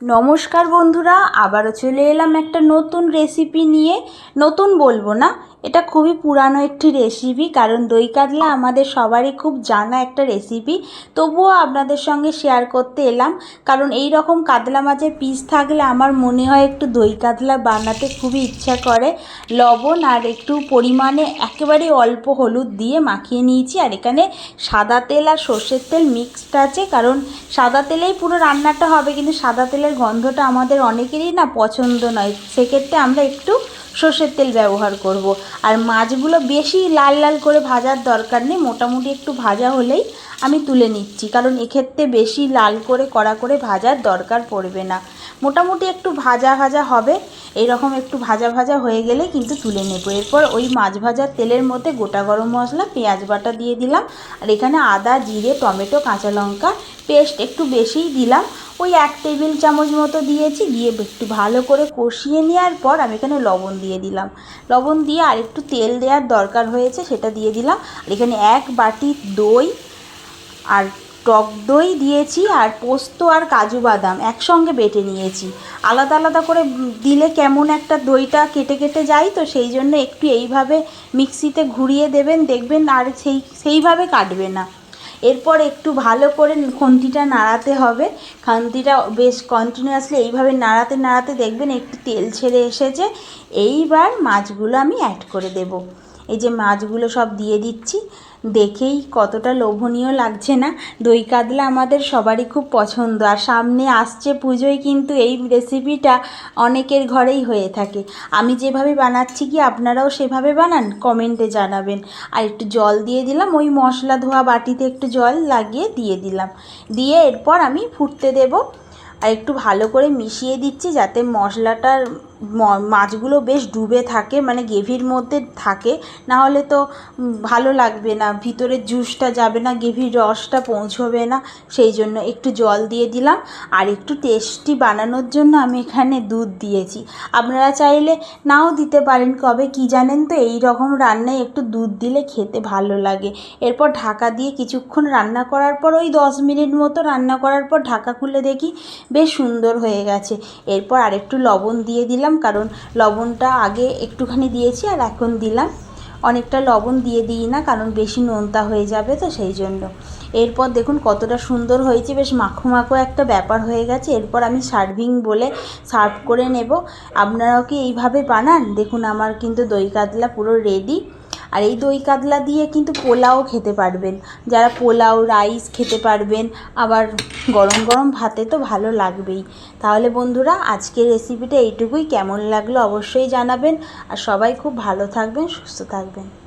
নমস্কার বন্ধুরা, আবারও চলে এলাম একটা নতুন রেসিপি নিয়ে। নতুন বলব না, এটা খুবই পুরানো একটি রেসিপি কারণ দই কাতলা আমাদের সবারই খুব জানা একটা রেসিপি তবুও আপনাদের সঙ্গে শেয়ার করতে এলাম, কারণ এই রকম কাতলা মাছের পিস থাকলে আমার মনে হয় একটু দই কাতলা বানাতে খুবই ইচ্ছা করে। লবণ আর একটু পরিমাণে একেবারে অল্প হলুদ দিয়ে মাখিয়ে নিয়েছি, আর এখানে সাদা তেল আর সর্ষের তেল মিক্সড আছে, কারণ সাদা তেলেই পুরো রান্নাটা হবে, কিন্তু সাদা তেলের গন্ধটা আমাদের অনেকেরই না পছন্দ নয়। সেক্ষেত্রে আমরা একটু সর্ষের তেল ব্যবহার করব। আর মাছগুলো বেশি লাল লাল করে ভাজার দরকার নেই, মোটামুটি একটু ভাজা হলেই আমি তুলে নিচ্ছি। কারণ এক্ষেত্রে বেশি লাল করে, কড়া করে ভাজার দরকার পড়বে না। মোটামুটি একটু ভাজা ভাজা হবে। এইরকম একটু ভাজা ভাজা হয়ে গেলে কিন্তু তুলে নেব। এরপর ওই মাছ ভাজার তেলের মধ্যে গোটা গরম মশলা, পেঁয়াজ বাটা দিয়ে দিলাম। আর এখানে আদা, জিরে, টমেটো, কাঁচা লঙ্কা, পেস্ট একটু বেশিই দিলাম। ওই এক টেবিল চামচ মতো দিয়েছি, দিয়ে একটু ভালো করে কষিয়ে নেওয়ার পর আমি এখানে লবণ দিয়ে দিলাম। লবণ দিয়ে আর একটু তেল দেওয়ার দরকার হয়েছে, সেটা দিয়ে দিলাম। আর এখানে এক বাটি দই আর টক দই দিয়েছি, আর পোস্ত আর কাজু বাদাম একসঙ্গে বেটে নিয়েছি। আলাদা আলাদা করে দিলে কেমন একটা দইটা কেটে কেটে যায়, তো সেই জন্য একটু এইভাবে মিক্সিতে ঘুরিয়ে দেবেন, দেখবেন আর সেই, সেইভাবে কাটবে না। এরপর একটু ভালো করে খুন্তিটা নাড়াতে হবে। খান্তিটা বেশ কন্টিনিউয়াসলি এইভাবে নাড়াতে নাড়াতে দেখবেন একটু তেল ছেড়ে এসেছে। এইবার মাছগুলো আমি অ্যাড করে দেব। এই যে মাছগুলো সব দিয়ে দিচ্ছি। দেখেই কতটা লোভনীয় লাগছে না? দই কাতলা আমাদের সবারই খুব পছন্দ। আর সামনে আসছে পুজোয় কিন্তু এই রেসিপিটা অনেকের ঘরেই হয়ে থাকে। আমি যেভাবে বানাচ্ছি কি আপনারাও সেভাবে বানান? কমেন্টে জানাবেন। আর একটু জল দিয়ে দিলাম, ওই মশলা ধোয়া বাটিতে একটু জল লাগিয়ে দিয়ে দিলাম। দিয়ে এরপর আমি ফুটতে দেবো। আর একটু ভালো করে মিশিয়ে দিচ্ছি যাতে মশলাটার মাছগুলো বেশ ডুবে থাকে মানে গ্রেভির মধ্যে থাকে না হলে তো ভালো লাগবে না ভিতরের জুসটা যাবে না, গ্রেভির রসটা পৌঁছবে না, সেই জন্য একটু জল দিয়ে দিলাম, আর একটু টেস্টি বানানোর জন্য আমি এখানে দুধ দিয়েছি। আপনারা চাইলে নাও দিতে পারেন, কবে কি জানেন তো, এই রকম রান্নায় একটু দুধ দিলে খেতে ভালো লাগে। এরপর ঢাকা দিয়ে কিছুক্ষণ রান্না করার পর, ওই দশ মিনিট মতো রান্না করার পর ঢাকা খুলে দেখি, বেশ সুন্দর হয়ে গেছে। এরপর আরেকটু লবণ দিয়ে দিলাম, কারণ লবণটা আগে একটুখানি দিয়েছি আর এখন দিলাম। অনেকটা লবণ দিয়ে দিই না, কারণ বেশি নোনতা হয়ে যাবে তো সেই জন্য। এরপর দেখুন কতটা সুন্দর হয়েছে, বেশ মাখো মাখো একটা ব্যাপার হয়ে গেছে। এরপর আমি সার্ভিং বলে সার্ভ করে নেব। আপনারাও কি এইভাবে বানান? দেখুন, আমার কিন্তু দই কাতলা পুরো রেডি আর এই দই কাতলা দিয়ে কিন্তু পোলাও খেতে পারবেন। যারা পোলাও, রাইস খেতে পারবেন, আবার গরম গরম ভাতে তো ভালো লাগবেই। তাহলে বন্ধুরা, আজকের রেসিপিটা এইটুকুই। কেমন লাগল অবশ্যই জানাবেন। আর সবাই খুব ভালো থাকবেন, সুস্থ থাকবেন।